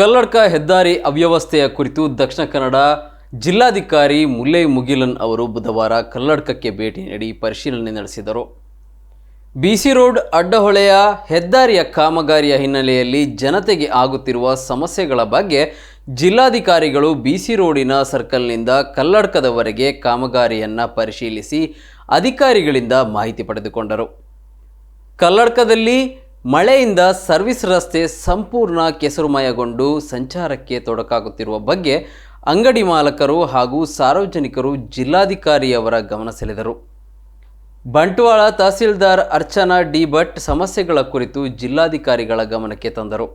ಕಲ್ಲಡ್ಕ ಹೆದ್ದಾರಿ ಅವ್ಯವಸ್ಥೆಯ ಕುರಿತು ದಕ್ಷಿಣ ಕನ್ನಡ ಜಿಲ್ಲಾಧಿಕಾರಿ ಮುಲ್ಲೈ ಮುಗಿಲನ್ ಅವರು ಬುಧವಾರ ಕಲ್ಲಡ್ಕಕ್ಕೆ ಭೇಟಿ ನೀಡಿ ಪರಿಶೀಲನೆ ನಡೆಸಿದರು. ಬಿಸಿ ರೋಡ್ ಅಡ್ಡಹೊಳೆಯ ಹೆದ್ದಾರಿಯ ಕಾಮಗಾರಿಯ ಹಿನ್ನೆಲೆಯಲ್ಲಿ ಜನತೆಗೆ ಆಗುತ್ತಿರುವ ಸಮಸ್ಯೆಗಳ ಬಗ್ಗೆ ಜಿಲ್ಲಾಧಿಕಾರಿಗಳು ಬಿಸಿ ರೋಡಿನ ಸರ್ಕಲ್ನಿಂದ ಕಲ್ಲಡ್ಕದವರೆಗೆ ಕಾಮಗಾರಿಯನ್ನು ಪರಿಶೀಲಿಸಿ ಅಧಿಕಾರಿಗಳಿಂದ ಮಾಹಿತಿ ಪಡೆದುಕೊಂಡರು. ಕಲ್ಲಡ್ಕದಲ್ಲಿ ಮಳೆಯಿಂದ ಸರ್ವಿಸ್ ರಸ್ತೆ ಸಂಪೂರ್ಣ ಕೆಸರುಮಯಗೊಂಡು ಸಂಚಾರಕ್ಕೆ ತೊಡಕಾಗುತ್ತಿರುವ ಬಗ್ಗೆ ಅಂಗಡಿ ಮಾಲಕರು ಹಾಗೂ ಸಾರ್ವಜನಿಕರು ಜಿಲ್ಲಾಧಿಕಾರಿಯವರ ಗಮನ ಸೆಳೆದರು. ಬಂಟ್ವಾಳ ತಹಸೀಲ್ದಾರ್ ಅರ್ಚನಾ ಡಿ ಭಟ್ ಸಮಸ್ಯೆಗಳ ಕುರಿತು ಜಿಲ್ಲಾಧಿಕಾರಿಗಳ ಗಮನಕ್ಕೆ ತಂದರು.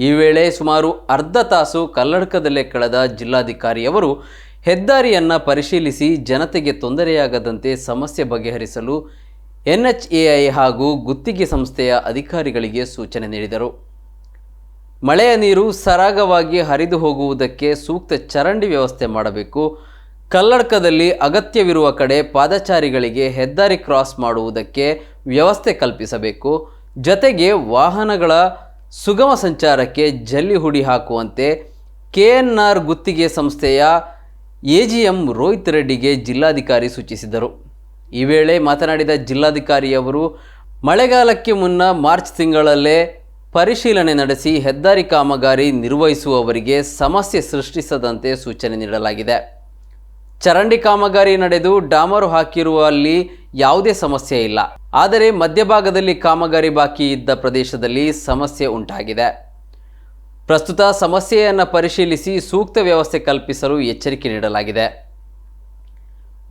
ಈ ವೇಳೆ ಸುಮಾರು ಅರ್ಧ ತಾಸು ಕಲ್ಲಡಕದಲ್ಲೇ ಕಳೆದ ಜಿಲ್ಲಾಧಿಕಾರಿಯವರು ಹೆದ್ದಾರಿಯನ್ನು ಪರಿಶೀಲಿಸಿ ಜನತೆಗೆ ತೊಂದರೆಯಾಗದಂತೆ ಸಮಸ್ಯೆ ಬಗೆಹರಿಸಲು ಎನ್ಎಚ್ಎಐ ಹಾಗೂ ಗುತ್ತಿಗೆ ಸಂಸ್ಥೆಯ ಅಧಿಕಾರಿಗಳಿಗೆ ಸೂಚನೆ ನೀಡಿದರು. ಮಳೆಯ ನೀರು ಸರಾಗವಾಗಿ ಹರಿದು ಹೋಗುವುದಕ್ಕೆ ಸೂಕ್ತ ಚರಂಡಿ ವ್ಯವಸ್ಥೆ ಮಾಡಬೇಕು. ಕಲ್ಲಡ್ಕದಲ್ಲಿ ಅಗತ್ಯವಿರುವ ಕಡೆ ಪಾದಚಾರಿಗಳಿಗೆ ಹೆದ್ದಾರಿ ಕ್ರಾಸ್ ಮಾಡುವುದಕ್ಕೆ ವ್ಯವಸ್ಥೆ ಕಲ್ಪಿಸಬೇಕು. ಜೊತೆಗೆ ವಾಹನಗಳ ಸುಗಮ ಸಂಚಾರಕ್ಕೆ ಜಲ್ಲಿ ಹುಡಿ ಹಾಕುವಂತೆ ಕೆಎನ್ಆರ್ ಗುತ್ತಿಗೆ ಸಂಸ್ಥೆಯ ಎಜಿಎಂ ರೋಹಿತ್ ರೆಡ್ಡಿಗೆ ಜಿಲ್ಲಾಧಿಕಾರಿ ಸೂಚಿಸಿದರು. ಈ ವೇಳೆ ಮಾತನಾಡಿದ ಜಿಲ್ಲಾಧಿಕಾರಿಯವರು, ಮಳೆಗಾಲಕ್ಕೆ ಮುನ್ನ ಮಾರ್ಚ್ ತಿಂಗಳಲ್ಲೇ ಪರಿಶೀಲನೆ ನಡೆಸಿ ಹೆದ್ದಾರಿ ಕಾಮಗಾರಿ ನಿರ್ವಹಿಸುವವರಿಗೆ ಸಮಸ್ಯೆ ಸೃಷ್ಟಿಸದಂತೆ ಸೂಚನೆ ನೀಡಲಾಗಿದೆ. ಚರಂಡಿ ಕಾಮಗಾರಿ ನಡೆದು ಡಾಮರು ಹಾಕಿರುವಲ್ಲಿ ಯಾವುದೇ ಸಮಸ್ಯೆ ಇಲ್ಲ. ಆದರೆ ಮಧ್ಯಭಾಗದಲ್ಲಿ ಕಾಮಗಾರಿ ಬಾಕಿ ಇದ್ದ ಪ್ರದೇಶದಲ್ಲಿ ಸಮಸ್ಯೆ ಉಂಟಾಗಿದೆ. ಪ್ರಸ್ತುತ ಸಮಸ್ಯೆಯನ್ನು ಪರಿಶೀಲಿಸಿ ಸೂಕ್ತ ವ್ಯವಸ್ಥೆ ಕಲ್ಪಿಸಲು ಎಚ್ಚರಿಕೆ ನೀಡಲಾಗಿದೆ.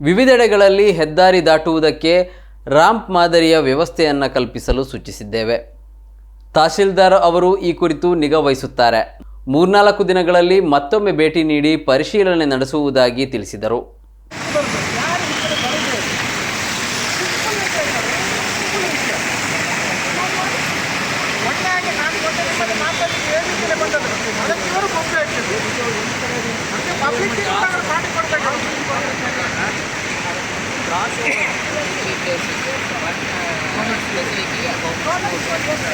ವಿವಿಧೆಡೆಗಳಲ್ಲಿ ಹೆದ್ದಾರಿ ದಾಟುವುದಕ್ಕೆ ರಾಂಪ್ ಮಾದರಿಯ ವ್ಯವಸ್ಥೆಯನ್ನು ಕಲ್ಪಿಸಲು ಸೂಚಿಸಿದ್ದೇವೆ. ತಹಶೀಲ್ದಾರ್ ಅವರು ಈ ಕುರಿತು ನಿಗಾ ವಹಿಸುತ್ತಾರೆ. ಮೂರ್ನಾಲ್ಕು ದಿನಗಳಲ್ಲಿ ಮತ್ತೊಮ್ಮೆ ಭೇಟಿ ನೀಡಿ ಪರಿಶೀಲನೆ ನಡೆಸುವುದಾಗಿ ತಿಳಿಸಿದರು.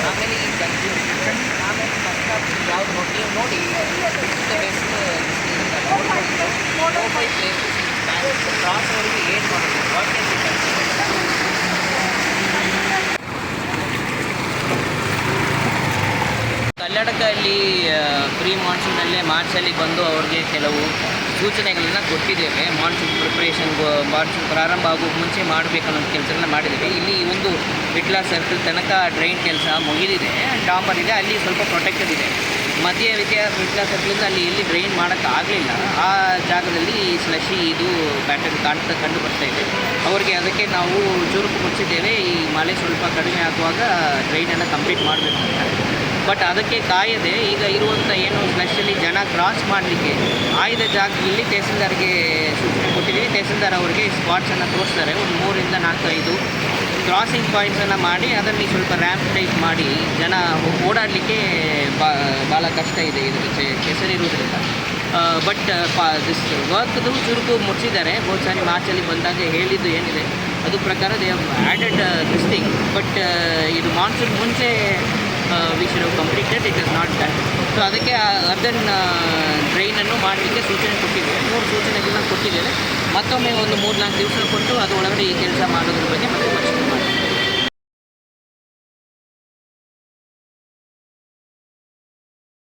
ಆಮೇಲೆ ಈ ಕನ್ಫ್ಯೂಷನ್ ಆಮೇಲೆ ಮತ್ತೆ ಯಾವ್ದು ನೋಡಿ ನೋಡಿ ಕ್ರಾಸ್ ಅವರಿಗೆ ಏನು ಮಾಡೋದು ವಾಟ್ ಕನ್ನಡಕಲ್ಲಿ ಪ್ರೀ ಮಾನ್ಸೂನಲ್ಲೇ ಮಾರ್ಚಲ್ಲಿ ಬಂದು ಅವ್ರಿಗೆ ಕೆಲವು ಸೂಚನೆಗಳನ್ನು ಕೊಟ್ಟಿದ್ದೇವೆ. ಮಾನ್ಸೂನ್ ಪ್ರಿಪ್ರೇಷನ್ ಮಾನ್ಸೂನ್ ಪ್ರಾರಂಭ ಆಗೋ ಮುಂಚೆ ಮಾಡಬೇಕನ್ನೋ ಕೆಲಸಗಳನ್ನ ಮಾಡಿದ್ದೇವೆ. ಇಲ್ಲಿ ಒಂದು ವಿಟ್ಲ ಸರ್ಕಲ್ ತನಕ ಡ್ರೈನ್ ಕೆಲಸ ಮುಗಿದಿದೆ. ಡಾಂಬರ್ ಇದೆ, ಅಲ್ಲಿ ಸ್ವಲ್ಪ ಪ್ರೊಟೆಕ್ಟೆಡ್ ಇದೆ. ಮಧ್ಯ ರೀತಿಯ ವಿಟ್ಲ ಸರ್ಕಲಿಂದ ಅಲ್ಲಿ ಎಲ್ಲಿ ಡ್ರೈನ್ ಮಾಡೋಕ್ಕಾಗಲಿಲ್ಲ ಆ ಜಾಗದಲ್ಲಿ ಸ್ಲಶಿ ಇದು ಪ್ಯಾಟರ್ನ್ ಕಾಣ್ತಾ ಕಂಡು ಬರ್ತಾ ಇದೆ. ಅವರಿಗೆ ಅದಕ್ಕೆ ನಾವು ಚುರುಕು ಮುಚ್ಚಿದ್ದೇವೆ ಈ ಮಳೆ ಸ್ವಲ್ಪ ಕಡಿಮೆ ಆಗುವಾಗ ಡ್ರೈನನ್ನು ಕಂಪ್ಲೀಟ್ ಮಾಡಬೇಕು ಅಂತ. ಬಟ್ ಅದಕ್ಕೆ ಕಾಯದೆ ಈಗ ಸ್ಪೆಷಲಿ ಜನ ಕ್ರಾಸ್ ಮಾಡಲಿಕ್ಕೆ ಆಯ್ದ ಜಾಗದಲ್ಲಿ ತಹಸೀಲ್ದಾರ್ಗೆ ಸೂಚನೆ ಕೊಟ್ಟಿದ್ದೀವಿ. ತಹಸೀಲ್ದಾರ್ ಅವರಿಗೆ ಸ್ಪಾಟ್ಸನ್ನು ತೋರಿಸ್ತಾರೆ. ಒಂದು ಮೂರಿಂದ ನಾಲ್ಕು ಐದು ಕ್ರಾಸಿಂಗ್ ಪಾಯಿಂಟ್ಸನ್ನು ಮಾಡಿ ಅದರಲ್ಲಿ ಸ್ವಲ್ಪ ರ್ಯಾಂಪ್ ಟೈಪ್ ಮಾಡಿ ಜನ ಓಡಾಡಲಿಕ್ಕೆ ಬಾ ಭಾಳ ಕಷ್ಟ ಇದೆ ಇದು ಹೆಸರು ಕೆಸರಿರುವುದರಿಂದ ಬಟ್ ಪಾ ದಿಸ್ ವರ್ಕ್ದು ಚುರುಕು ಮುಟ್ಟಿಸಿದ್ದಾರೆ ಬಹುತ್ ಸಾರಿ ಮಾರ್ಚಲ್ಲಿ ಬಂದಾಗ ಹೇಳಿದ್ದು ಏನಿದೆ, ಅದು ಪ್ರಕಾರ they added this thing but ಇದು ಮಾನ್ಸೂನ್ ಮುಂಚೆ we should completed it is not done so ಅದಕ್ಕೆ ಅರ್ಧನ್ ಡ್ರೈನನ್ನು ಮಾಡಲಿಕ್ಕೆ ಸೂಚನೆ ಕೊಟ್ಟಿದ್ದೇವೆ. ಮೂರು ಸೂಚನೆಗಳನ್ನ ಕೊಟ್ಟಿದ್ದೇವೆ. ಮತ್ತೊಮ್ಮೆ ಒಂದು ಮೂರು ನಾಲ್ಕು ದಿವಸ ಕೊಟ್ಟು ಅದು ಒಳಗಡೆ ಈ ಕೆಲಸ ಮಾಡೋದ್ರ ಬಗ್ಗೆ ಮತ್ತೆ